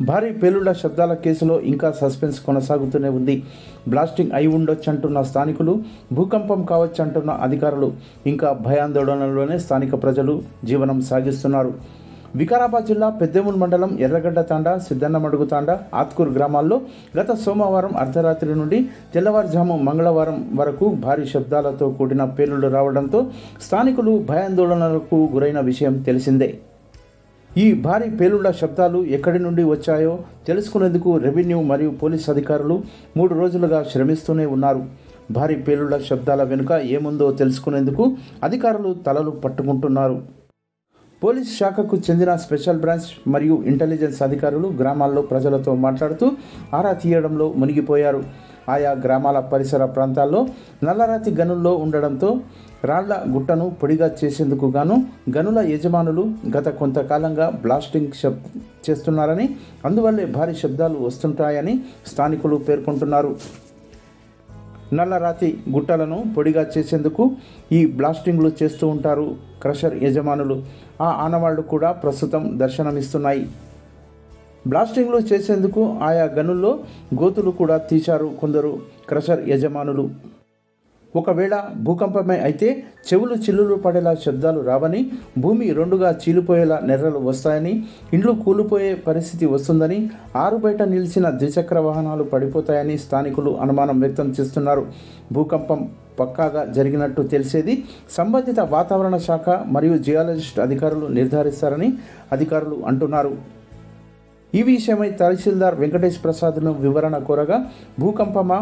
భారీ పేలుళ్ళ శబ్దాల కేసులో ఇంకా సస్పెన్స్ కొనసాగుతూనే ఉంది. బ్లాస్టింగ్ అయి ఉండొచ్చు అంటున్న స్థానికులు భూకంపం కావచ్చు అంటున్న అధికారులు ఇంకా భయాందోళనలోనే స్థానిక ప్రజలు జీవనం సాగిస్తున్నారు. వికారాబాద్ జిల్లా పెద్దేముల్ మండలం ఎర్రగడ్డ తాండా సిద్ధన్నమడుగు తాండా ఆత్కూరు గ్రామాల్లో గత సోమవారం అర్ధరాత్రి నుండి తెల్లవారుజాము మంగళవారం వరకు భారీ శబ్దాలతో కూడిన పేలుళ్ళు రావడంతో స్థానికులు భయాందోళనలకు గురైన విషయం తెలిసిందే. ఈ భారీ పేలుళ్ళ శబ్దాలు ఎక్కడి నుండి వచ్చాయో తెలుసుకునేందుకు రెవెన్యూ మరియు పోలీస్ అధికారులు మూడు రోజులుగా శ్రమిస్తూనే ఉన్నారు. భారీ పేలుళ్ళ శబ్దాల వెనుక ఏముందో తెలుసుకునేందుకు అధికారులు తలలు పట్టుకుంటున్నారు. పోలీస్ శాఖకు చెందిన స్పెషల్ బ్రాంచ్ మరియు ఇంటెలిజెన్స్ అధికారులు గ్రామాల్లో ప్రజలతో మాట్లాడుతూ ఆరా తీయడంలో మునిగిపోయారు. ఆయా గ్రామాల పరిసర ప్రాంతాల్లో నల్లరాతి గనుల్లో ఉండడంతో రాళ్ళ గుట్టను పొడిగా చేసేందుకు గాను గనుల యజమానులు గత కొంతకాలంగా బ్లాస్టింగ్ శబ్ చేస్తున్నారని అందువల్లే భారీ శబ్దాలు వస్తుంటాయని స్థానికులు పేర్కొంటున్నారు. నల్లరాతి గుట్టలను పొడిగా చేసేందుకు ఈ బ్లాస్టింగ్లు చేస్తూ ఉంటారు క్రషర్ యజమానులు. ఆ ఆనవాళ్ళు కూడా ప్రస్తుతం దర్శనమిస్తున్నాయి. బ్లాస్టింగ్లు చేసేందుకు ఆయా గనుల్లో గోతులు కూడా తీశారు కొందరు క్రషర్ యజమానులు. ఒకవేళ భూకంపమే అయితే చెవులు చిల్లులు పడేలా శబ్దాలు రావని భూమి రెండుగా చీలిపోయేలా నెర్రలు వస్తాయని ఇండ్లు కూలిపోయే పరిస్థితి వస్తుందని ఆరు బయట నిలిచిన ద్విచక్ర వాహనాలు పడిపోతాయని స్థానికులు అనుమానం వ్యక్తం చేస్తున్నారు. భూకంపం పక్కాగా జరిగినట్టు తెలిసేది సంబంధిత వాతావరణ శాఖ మరియు జియాలజిస్ట్ అధికారులు నిర్ధారిస్తారని అధికారులు అంటున్నారు. ఈ విషయమై తహసీల్దార్ వెంకటేష్ ప్రసాద్ను వివరణ కోరగా భూకంపమా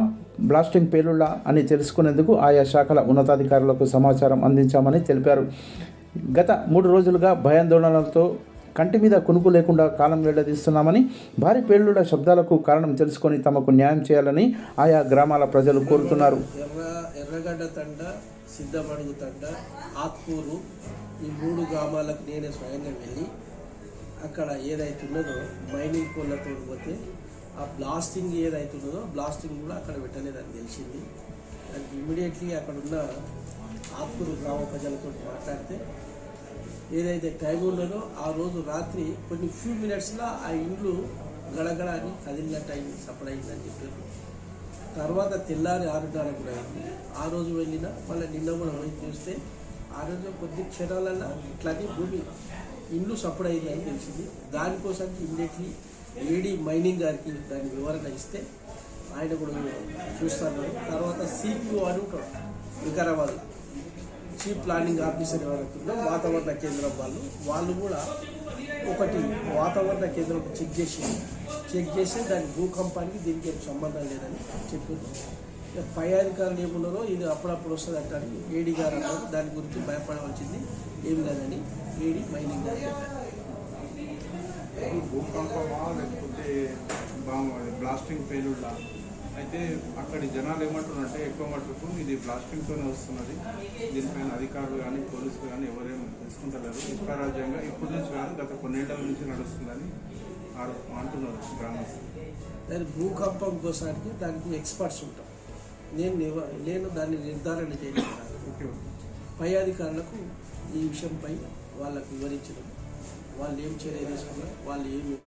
బ్లాస్టింగ్ పేలుళ్ళ అని తెలుసుకునేందుకు ఆయా శాఖల ఉన్నతాధికారులకు సమాచారం అందించామని తెలిపారు. గత మూడు రోజులుగా భయాందోళనలతో కంటి మీద కునుకు లేకుండా కాలం వెళ్ళదీస్తున్నామని భారీ పేలుళ్ళ శబ్దాలకు కారణం తెలుసుకొని తమకు న్యాయం చేయాలని ఆయా గ్రామాల ప్రజలు కోరుతున్నారు. ఎర్రగడ్డ తండ సిద్ధమడుగు తండ ఆత్కూరు ఈ మూడు గ్రామాలకు నేనే స్వయంగా వెళ్ళి అక్కడ ఏదైతే ఉన్నదో మైనింగ్ కోళ్ళతో పోతే ఆ బ్లాస్టింగ్ ఏదైతే ఉన్నదో బ్లాస్టింగ్ కూడా అక్కడ పెట్టలేదని తెలిసింది. దానికి ఇమీడియట్లీ అక్కడ ఉన్న ఆత్మూరు గ్రామ ప్రజలతో మాట్లాడితే ఏదైతే టైం ఉన్నదో ఆ రోజు రాత్రి కొన్ని ఫ్యూ మినిట్స్లో ఆ ఇండ్లు గడగడ అని కదిలినట్టు అయింది సపడ్ చెప్పారు. తర్వాత తెల్లారి ఆరున్నర కూడా అయింది. ఆ రోజు వెళ్ళిన మళ్ళీ నిన్న కూడా పోయి చూస్తే ఆ రోజు కొద్ది క్షణాలన్నా ఇట్లాంటి భూమి ఇండ్లు సపోర్ట్ అయిందని తెలిసింది. దానికోసానికి ఇమ్మీడియట్లీ ఏడీ మైనింగ్ గారికి దాని వివరణ ఇస్తే ఆయన కూడా చూస్తాను తర్వాత సిపిఓ అని ఉంటాడు వికారాబాద్ చీఫ్ ప్లానింగ్ ఆఫీసర్ ఎవరైతే వాతావరణ కేంద్రం వాళ్ళు వాళ్ళు కూడా ఒకటి వాతావరణ కేంద్రం చెక్ చేసి చెక్ చేసి దాని భూకంపానికి దీనికి ఏం సంబంధం లేదని చెప్పింది ఇక పై అధికారులు ఏమున్నారో ఇది అప్పుడప్పుడు వస్తుంది అంటారు ఏడీ గారు అన్నారు. దాని గురించి భయపడవలసింది ఏం లేదని ఏడీ మైనింగ్ భూకంపమా లేకపోతే బ్లాస్టింగ్ పేలుళ్ళ అయితే అక్కడి జనాలు ఏమంటున్నారంటే ఎక్కువ మటుకు ఇది బ్లాస్టింగ్తోనే వస్తున్నది. దీనిపైన అధికారులు కానీ పోలీసులు కానీ ఎవరేం తెలుసుకుంటలేరు ఇష్టారాజ్యంగా ఇప్పుడు నుంచి కాదు గత కొన్నేళ్ళ నుంచి నడుస్తుందని ఆరో- అంటున్నారు గ్రామస్తులు. దాని భూకంపం కోసానికి దానికి ఎక్స్పర్ట్స్ ఉంటాం. నేను నేను దాన్ని నిర్ధారణ ఓకే. పై అధికారులకు ఈ విషయంపై వాళ్ళకు వివరించడం వాళ్ళు ఏం చర్య తీసుకున్నారు వాళ్ళు ఏమి